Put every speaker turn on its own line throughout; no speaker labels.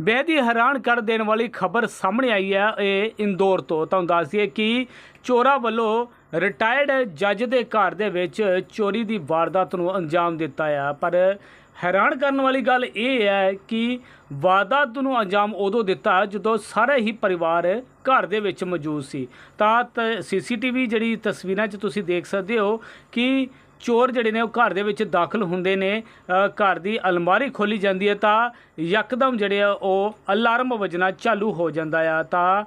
ਬੇहद ਹੀ ਹੈਰਾਨ ਕਰ ਦੇਣ ਵਾਲੀ ਖਬਰ ਸਾਹਮਣੇ ਆਈ ਹੈ ਇਹ ਇੰਦੌਰ ਤੋਂ। ਤੁਹਾਨੂੰ ਦੱਸ ਦਈਏ ਕਿ ਚੋਰਾ ਵੱਲੋਂ ਰਿਟਾਇਰਡ ਜੱਜ ਦੇ ਘਰ ਦੇ ਵਿੱਚ ਚੋਰੀ ਦੀ ਵਾਰਦਾਤ ਨੂੰ ਅੰਜਾਮ ਦਿੱਤਾ ਆ। ਪਰ ਹੈਰਾਨ ਕਰਨ ਵਾਲੀ ਗੱਲ ਇਹ ਹੈ ਕਿ ਵਾਰਦਾਤ ਨੂੰ ਅੰਜਾਮ ਉਦੋਂ ਦਿੱਤਾ ਜਦੋਂ ਸਾਰਾ ਹੀ ਪਰਿਵਾਰ ਘਰ ਦੇ ਵਿੱਚ ਮੌਜੂਦ ਸੀ। ਤਾਂ ਸੀਸੀਟੀਵੀ ਜਿਹੜੀ ਤਸਵੀਰਾਂ 'ਚ ਤੁਸੀਂ ਦੇਖ ਸਕਦੇ ਹੋ ਕਿ ਚੋਰ ਜਿਹੜੇ ਨੇ ਉਹ ਘਰ ਦੇ ਵਿੱਚ ਦਾਖਲ ਹੁੰਦੇ ਨੇ। ਘਰ ਦੀ ਅਲਮਾਰੀ ਖੋਲੀ ਜਾਂਦੀ ਹੈ ਤਾਂ ਯਕਦਮ ਜਿਹੜੇ ਆ ਉਹ ਅਲਾਰਮ ਵੱਜਣਾ ਚਾਲੂ ਹੋ ਜਾਂਦਾ ਆ। ਤਾਂ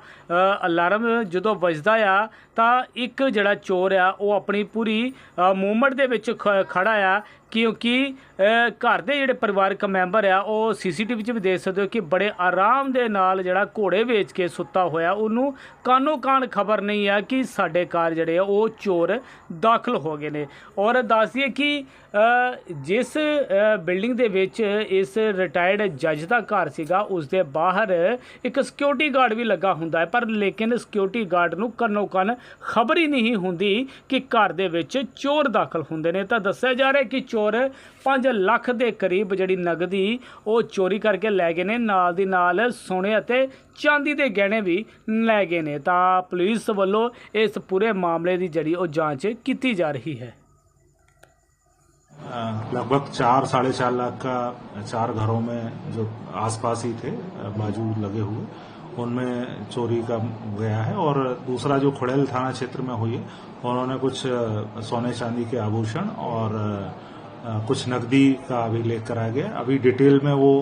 ਅਲਾਰਮ ਜਦੋਂ ਵੱਜਦਾ ਆ ਤਾਂ ਇੱਕ ਜਿਹੜਾ ਚੋਰ ਆ ਉਹ ਆਪਣੀ ਪੂਰੀ ਮੂਵਮੈਂਟ ਦੇ ਵਿੱਚ ਖ- ਖੜਾ ਆ ਕਿਉਂਕਿ ਘਰ ਦੇ ਜਿਹੜੇ ਪਰਿਵਾਰਕ ਮੈਂਬਰ ਆ ਉਹ ਸੀਸੀਟੀਵੀ 'ਚ ਵੀ ਦੇਖ ਸਕਦੇ ਹੋ ਕਿ ਬੜੇ ਆਰਾਮ ਦੇ ਨਾਲ ਜਿਹੜਾ ਘੋੜੇ ਵੇਚ ਕੇ ਸੁੱਤਾ ਹੋਇਆ। ਉਹਨੂੰ ਕਾਨੋ ਕਾਨ ਖਬਰ ਨਹੀਂ ਆ ਕਿ ਸਾਡੇ ਘਰ ਜਿਹੜੇ ਆ ਉਹ ਚੋਰ ਦਾਖਲ ਹੋ ਗਏ ਨੇ। ਔਰ ਦੱਸਦੀਏ ਕਿ ਜਿਸ ਬਿਲਡਿੰਗ ਦੇ ਵਿੱਚ ਇਸ ਰਿਟਾਇਰਡ ਜੱਜ ਦਾ ਘਰ ਸੀਗਾ, ਉਸ ਦੇ ਬਾਹਰ ਇੱਕ ਸਿਕਿਉਰਿਟੀ ਗਾਰਡ ਵੀ ਲੱਗਾ ਹੁੰਦਾ ਹੈ। ਪਰ ਲੇਕਿਨ ਸਿਕਿਉਰਿਟੀ ਗਾਰਡ ਨੂੰ ਕੰਨੋ ਕੰਨ ਖਬਰ ਹੀ ਨਹੀਂ ਹੁੰਦੀ ਕਿ ਘਰ ਦੇ ਵਿੱਚ ਚੋਰ ਦਾਖਲ ਹੁੰਦੇ ਨੇ। ਤਾਂ ਦੱਸਿਆ ਜਾ ਰਿਹਾ ਕਿ ਚੋਰ 5 ਲੱਖ ਦੇ ਕਰੀਬ ਜਿਹੜੀ ਨਗਦੀ ਉਹ ਚੋਰੀ ਕਰਕੇ ਲੈ ਗਏ ਨੇ। ਨਾਲ ਦੀ ਨਾਲ ਸੋਨੇ ਅਤੇ ਚਾਂਦੀ ਦੇ ਗਹਿਣੇ ਵੀ ਲੈ ਗਏ ਨੇ। ਤਾਂ ਪੁਲਿਸ ਵੱਲੋਂ ਇਸ ਪੂਰੇ ਮਾਮਲੇ ਦੀ ਜਿਹੜੀ ਉਹ ਜਾਂਚ ਕੀਤੀ ਜਾ ਰਹੀ ਹੈ।
लगभग चार, साढ़े चार लाख का चार घरों में जो आसपास ही थे, बाजू लगे हुए, उनमें चोरी का गया है। और दूसरा जो खुड़ैल थाना क्षेत्र में हुई है, उन्होंने कुछ सोने चांदी के आभूषण और कुछ नकदी का अभी लेख कराया गया। अभी डिटेल में वो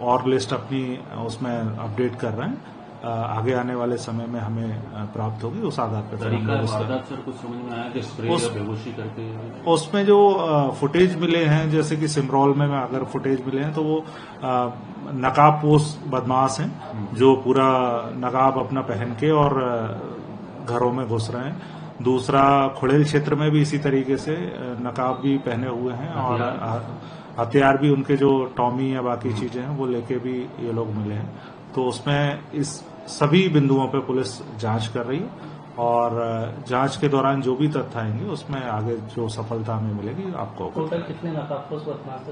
और लिस्ट अपनी उसमें अपडेट कर रहे हैं। आगे आने वाले समय में हमें प्राप्त होगी उस आधार पर
सर कुछ समझ में आया कि स्प्रे
उस-
करके?
उसमें जो फुटेज मिले हैं जैसे कि सिमरौल में अगर फुटेज मिले हैं तो वो नकाबपोश बदमाश हैं जो पूरा नकाब अपना पहन के और घरों में घुस रहे हैं। दूसरा खुड़ेल क्षेत्र में भी इसी तरीके से नकाब भी पहने हुए हैं और
हथियार?
हथियार भी उनके जो टॉमी या बाकी चीज़ें हैं वो लेके भी ये लोग मिले हैं। तो उसमें इस सभी बिंदुओं पर पुलिस जाँच कर रही है और जाँच के दौरान जो भी तथ्य आएँगे उसमें आगे जो सफलता हमें मिलेगी आपको
टोटल कितने नकाबपोश बदमाश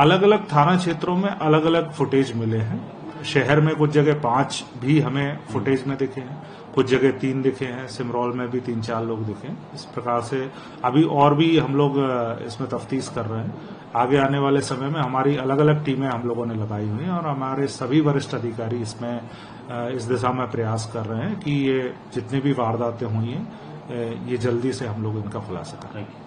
अलग अलग थाना क्षेत्रों में अलग अलग फुटेज मिले हैं। शहर में कुछ जगह पाँच भी हमें फुटेज में दिखे हैं, कुछ जगह तीन दिखे हैं, सिमरौल में भी तीन चार लोग दिखे हैं। इस प्रकार से अभी और भी हम लोग इसमें तफ्तीश कर रहे हैं। आगे आने वाले समय में हमारी अलग अलग टीमें हम लोगों ने लगाई हुई हैं और हमारे सभी वरिष्ठ अधिकारी इसमें इस दिशा में प्रयास कर रहे हैं कि ये जितनी भी वारदातें हुई हैं ये जल्दी से हम लोग इनका खुलासा करें।
Thank you